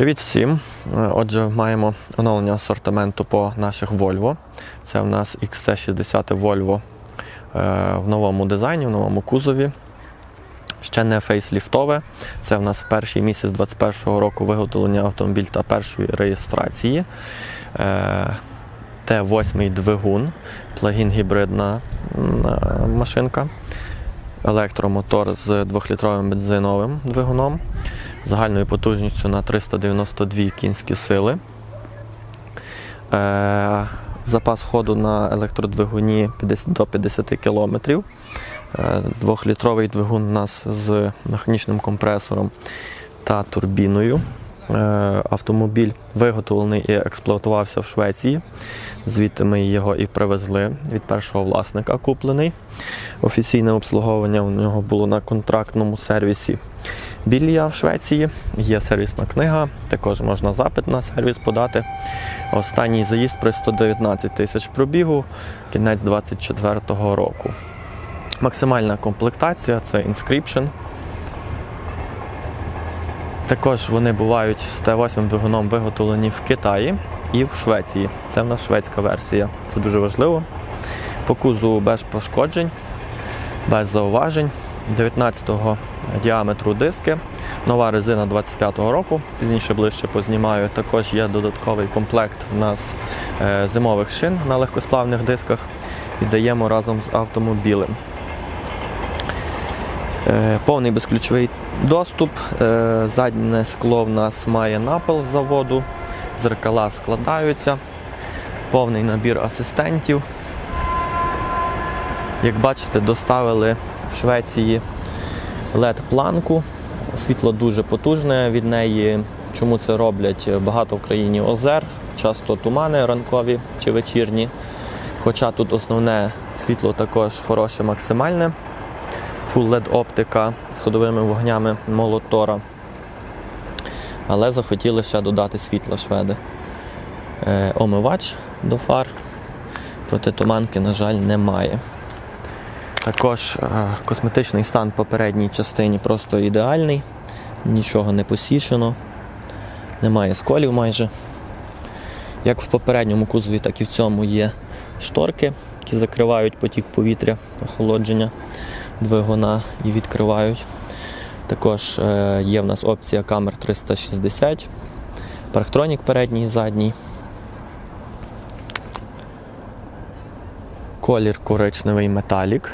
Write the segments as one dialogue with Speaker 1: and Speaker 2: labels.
Speaker 1: Привіт всім! Е, Отже, маємо оновлення асортименту по наших Volvo. Це в нас XC60 Volvo е, в новому дизайні, в новому кузові. Ще не фейсліфтове. Це в нас перший місяць 2021 року виготовлення автомобіль та першої реєстрації. Е, Т8 двигун, плагін гібридна машинка, електромотор з 2-літровим бензиновим двигуном загальною потужністю на 392 кінські сили. Е, запас ходу на електродвигуні 50, до 50 км. Е, Двохлітровий двигун у нас з механічним компресором та турбіною. Е, автомобіль виготовлений і експлуатувався в Швеції. Звідти ми його і привезли від першого власника куплений. Офіційне обслуговування у нього було на контрактному сервісі Білія в Швеції. Є сервісна книга, також можна запит на сервіс подати. Останній заїзд при 119 тисяч пробігу, кінець 2024 року. Максимальна комплектація це Inscription. Також вони бувають з Т8 двигуном виготовлені в Китаї і в Швеції. Це в нас шведська версія. Це дуже важливо. По кузову без пошкоджень, без зауважень. 19-го діаметру диски, нова резина 25-го року, пізніше ближче познімаю. Також є додатковий комплект у нас е, зимових шин на легкосплавних дисках. Віддаємо разом з автомобілем. Е, Повний безключовий доступ. Е, Заднє скло в нас має напил з заводу, дзеркала складаються, повний набір асистентів. Як бачите, доставили в Швеції LED-планку. Світло дуже потужне від неї. Чому це роблять? Багато в країні озер, часто тумани ранкові чи вечірні. Хоча тут основне світло також хороше, максимальне. Full LED оптика з ходовими вогнями молотора. Але захотіли ще додати світла шведи. Е, омивач до фар. Проти туманки, на жаль, немає. Також е, косметичний стан по передній частині просто ідеальний, нічого не посішено, немає сколів майже. Як в попередньому кузові, так і в цьому є шторки, які закривають потік повітря, охолодження двигуна і відкривають. Також е, є в нас опція камер 360, парктронік передній і задній. Колір коричневий металік.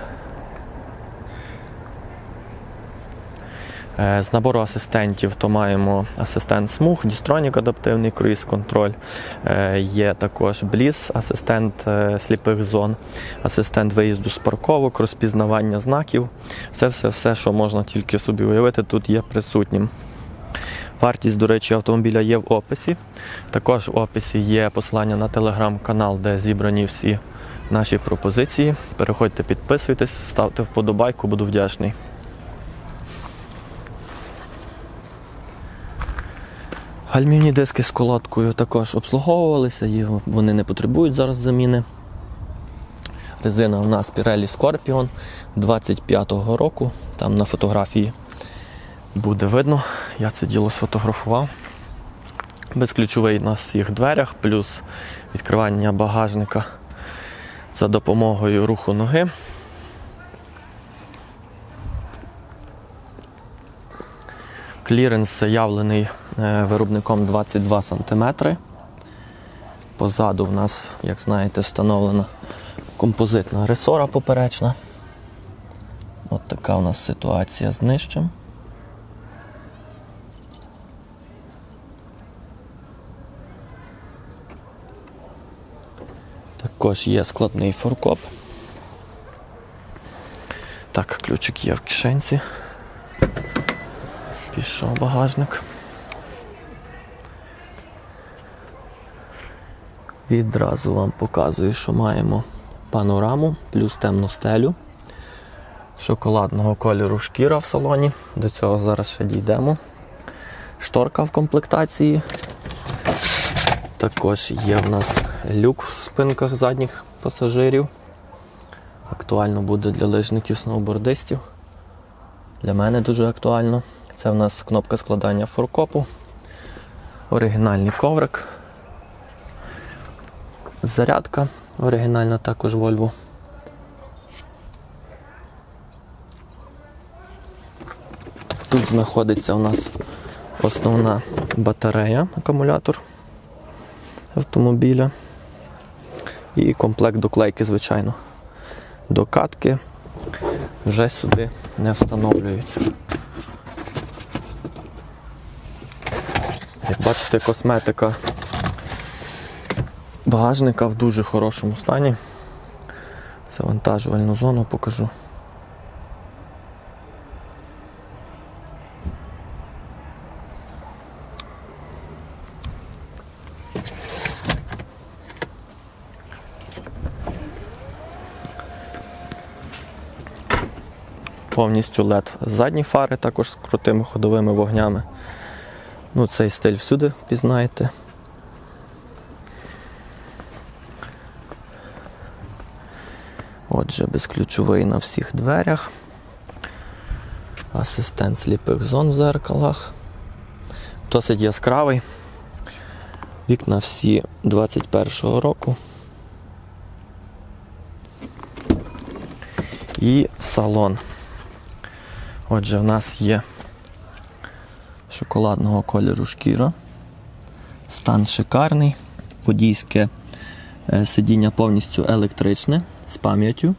Speaker 1: З набору асистентів то маємо асистент смуг, Дістронік адаптивний круїз-контроль. Е, Є також Бліс, асистент е, сліпих зон, асистент виїзду з парковок, розпізнавання знаків. Все-все-все, що можна тільки собі уявити, тут є присутнім. Вартість, до речі, автомобіля є в описі. Також в описі є посилання на телеграм-канал, де зібрані всі наші пропозиції. Переходьте, підписуйтесь, ставте вподобайку, буду вдячний. Гальмівні диски з колодкою також обслуговувалися, і вони не потребують зараз заміни. Резина у нас Pirelli Scorpion 25-го року. Там на фотографії буде видно, я це діло сфотографував. Безключовий на всіх дверях, плюс відкривання багажника за допомогою руху ноги. Кліренс заявлений е, виробником 22 см. Позаду в нас, як знаєте, встановлена композитна ресора поперечна. От така у нас ситуація з нижчим. Також є складний форкоп. Так, ключик є в кишенці. Пішов багажник. Відразу вам показую, що маємо панораму плюс темну стелю. Шоколадного кольору шкіра в салоні. До цього зараз ще дійдемо. Шторка в комплектації. Також є в нас люк в спинках задніх пасажирів. Актуально буде для лижників сноубордистів. Для мене дуже актуально. Це в нас кнопка складання форкопу. Оригінальний коврик. Зарядка оригінальна також Volvo. Тут знаходиться у нас основна батарея, акумулятор автомобіля. І комплект доклейки, звичайно. До катки вже сюди не встановлюють. Як бачите, косметика багажника в дуже хорошому стані. Завантажувальну зону покажу. Повністю LED задні фари, також з крутими ходовими вогнями. Ну, цей стиль всюди впізнаєте. Отже, безключовий на всіх дверях. Асистент сліпих зон в зеркалах. Досить яскравий. Вікна всі 21-го року. І салон. Отже, в нас є шоколадного кольору шкіра. Стан шикарний. Водійське е, сидіння повністю електричне з пам'яттю.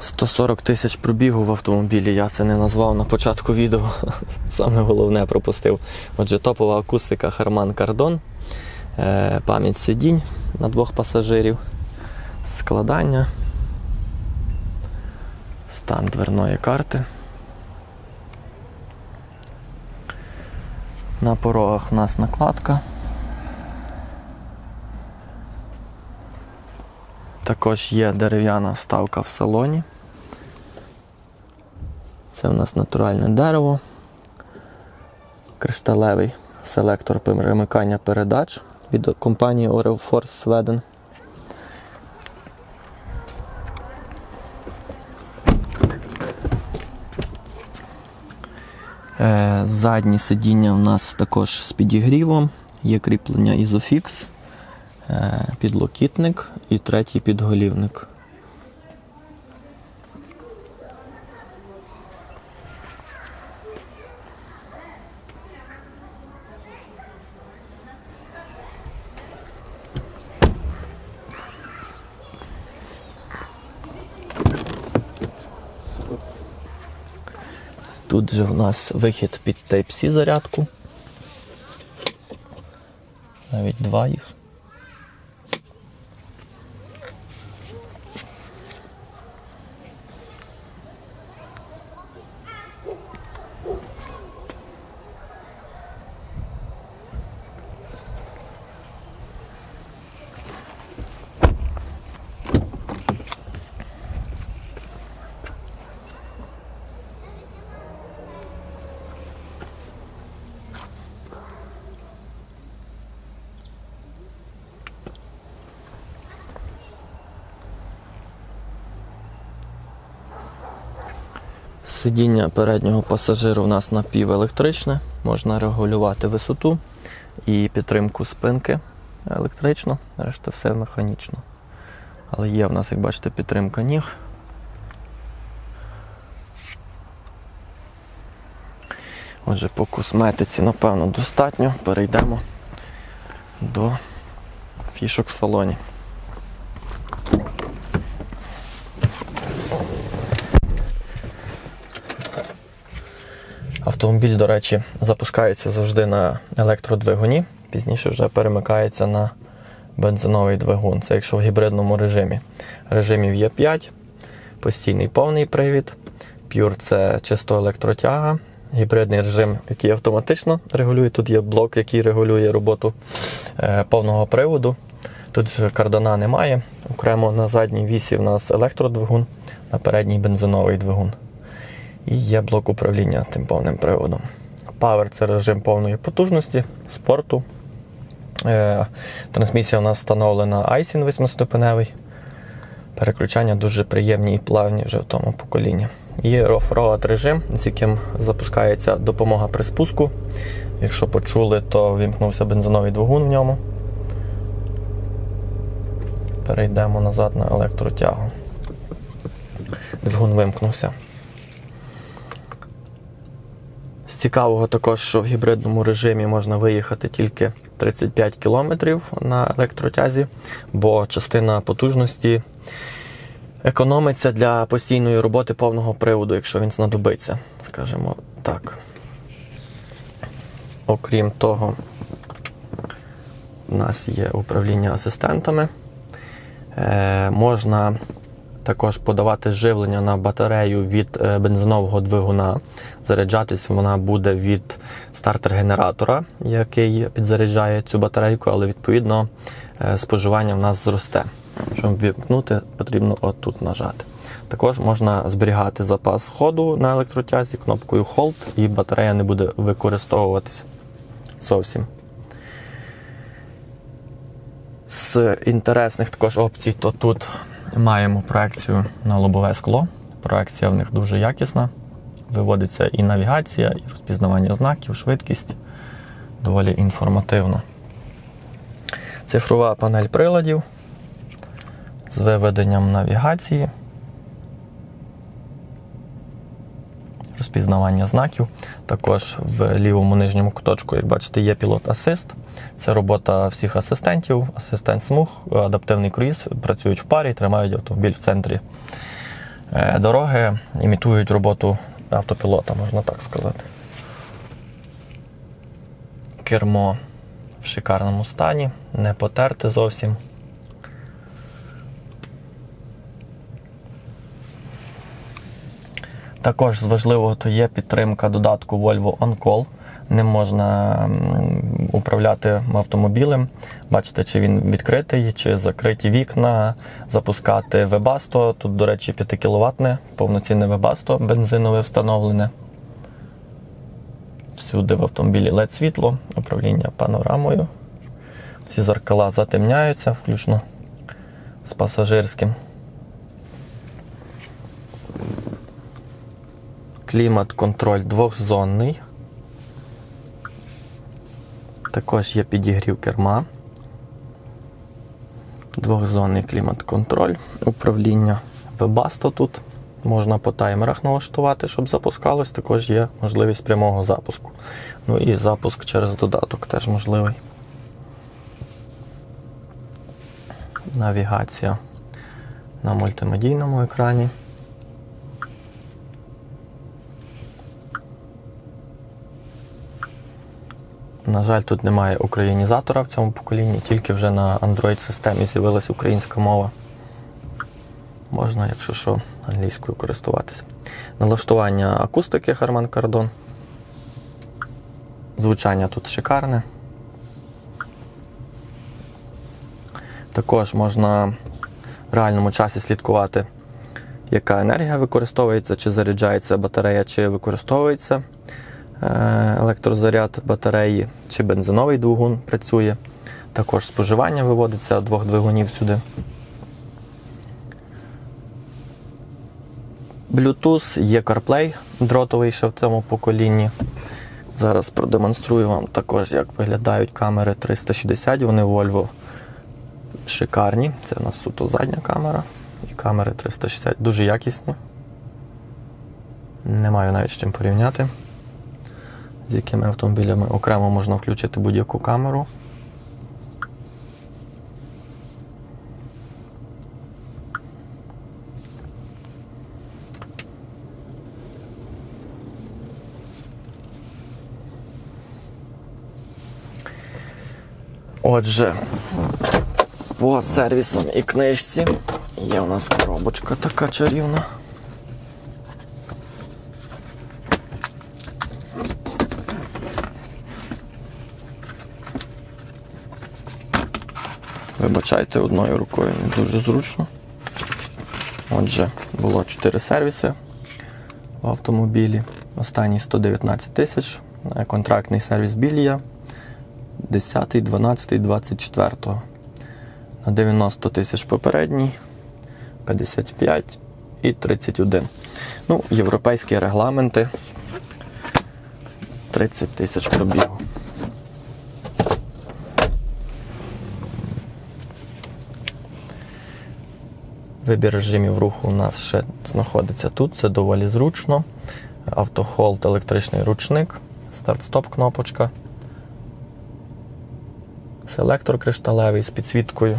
Speaker 1: «140 тисяч пробігу в автомобілі, я це не назвав на початку відео. Саме головне пропустив. Отже, топова акустика Harman Kardon, е, пам'ять сидінь на двох пасажирів, складання, стан дверної карти. На порогах у нас накладка. Також є дерев'яна вставка в салоні. Це у нас натуральне дерево, кришталевий селектор перемикання передач від компанії Oreo Force Sweden. Задні сидіння у нас також з підігрівом, є кріплення Isofix, е, підлокітник і третій підголівник. Тут же в нас вихід під Type-C зарядку. Навіть два їх. Сидіння переднього пасажира у нас напівелектричне, можна регулювати висоту і підтримку спинки електрично, решта все механічно. Але є в нас, як бачите, підтримка ніг. Отже, по косметиці, напевно, достатньо. Перейдемо до фішок в салоні. Автомобіль, до речі, запускається завжди на електродвигуні, пізніше вже перемикається на бензиновий двигун. Це якщо в гібридному режимі. Режимів є 5, постійний повний привід, Pure це чисто електротяга, гібридний режим, який автоматично регулює. Тут є блок, який регулює роботу е, повного приводу. Тут кардана немає. Окремо на задній вісі в нас електродвигун, на передній бензиновий двигун. І є блок управління тим повним приводом. Power це режим повної потужності, спорту. Е, Трансмісія у нас встановлена ISIN 8-ступеневий. Переключання дуже приємні і плавні вже в тому поколінні. Є оффроад режим, з яким запускається допомога при спуску. Якщо почули, то вімкнувся бензиновий двигун в ньому. Перейдемо назад на електротягу. Двигун вимкнувся. З цікавого також, що в гібридному режимі можна виїхати тільки 35 км на електротязі, бо частина потужності економиться для постійної роботи повного приводу, якщо він знадобиться, скажімо так. Окрім того, у нас є управління асистентами. Е, можна також подавати живлення на батарею від е, бензинового двигуна. Заряджатись вона буде від стартер-генератора, який підзаряджає цю батарейку, але відповідно е, споживання в нас зросте. Щоб вімкнути, потрібно отут нажати. Також можна зберігати запас ходу на електротязі кнопкою Hold, і батарея не буде використовуватись зовсім. З інтересних також опцій, то тут маємо проекцію на лобове скло. Проекція в них дуже якісна. Виводиться і навігація, і розпізнавання знаків, швидкість. Доволі інформативно. Цифрова панель приладів з виведенням навігації, розпізнавання знаків. Також в лівому нижньому куточку, як бачите, є пілот асист. Це робота всіх асистентів, асистент смуг, адаптивний круїз, працюють в парі, тримають автомобіль в центрі е, дороги, імітують роботу автопілота, можна так сказати. Кермо в шикарному стані, не потерте зовсім. Також з важливого то є підтримка додатку Volvo On Call. Ним можна управляти автомобілем, бачите, чи він відкритий, чи закриті вікна, запускати Webasto. Тут, до речі, 5 кВт, повноцінне Webasto бензинове встановлене. Всюди в автомобілі LED світло, управління панорамою. Всі зеркала затемняються, включно з пасажирським. Клімат-контроль двохзонний. Також є підігрів керма. Двохзонний клімат-контроль. Управління Webasto тут. Можна по таймерах налаштувати, щоб запускалось. Також є можливість прямого запуску. Ну і запуск через додаток теж можливий. Навігація на мультимедійному екрані. На жаль, тут немає українізатора в цьому поколінні, тільки вже на Android-системі з'явилася українська мова. Можна, якщо що, англійською користуватися. Налаштування акустики Harman Kardon. Звучання тут шикарне. Також можна в реальному часі слідкувати, яка енергія використовується, чи заряджається батарея, чи використовується електрозаряд батареї, чи бензиновий двигун працює. Також споживання виводиться двох двигунів сюди. Bluetooth, є CarPlay дротовий ще в цьому поколінні. Зараз продемонструю вам також, як виглядають камери 360. Вони Volvo шикарні. Це у нас суто задня камера. І камери 360 дуже якісні. Не маю навіть з чим порівняти. З якими автомобілями окремо можна включити будь-яку камеру. Отже, по сервісам і книжці є у нас коробочка така чарівна. Вибачайте одною рукою не дуже зручно. Отже, було 4 сервіси в автомобілі. Останній 119 тисяч. Е, Контрактний сервіс Білія 10, 12, 24. На 90 тисяч попередній. 55 і 31. Ну, європейські регламенти 30 тисяч пробігу. Вибір режимів руху у нас ще знаходиться тут, це доволі зручно. Автохолд, електричний ручник, старт-стоп кнопочка, селектор кришталевий з підсвіткою.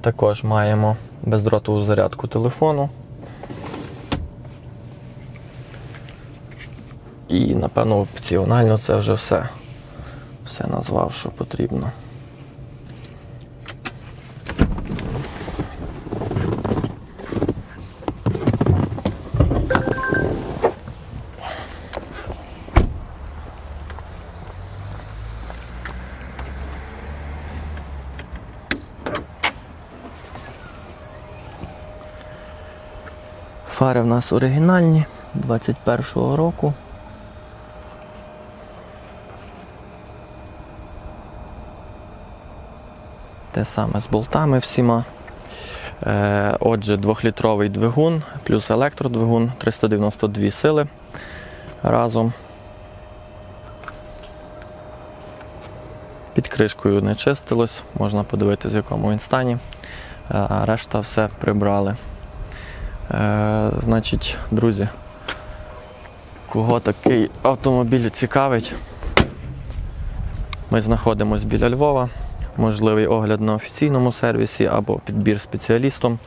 Speaker 1: Також маємо бездротову зарядку телефону. І, напевно, опціонально це вже все. Все назвав, що потрібно. Фари в нас оригінальні 21-го року. Те саме з болтами всіма. Е, Отже, двохлітровий двигун плюс електродвигун 392 сили разом. Під кришкою не чистилось, можна подивитися, в якому він стані. Е, А решта все прибрали. Е, значить, друзі, кого такий автомобіль цікавить, ми знаходимося біля Львова. Можливий огляд на офіційному сервісі або підбір спеціалістом.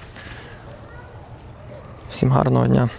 Speaker 1: Всім гарного дня!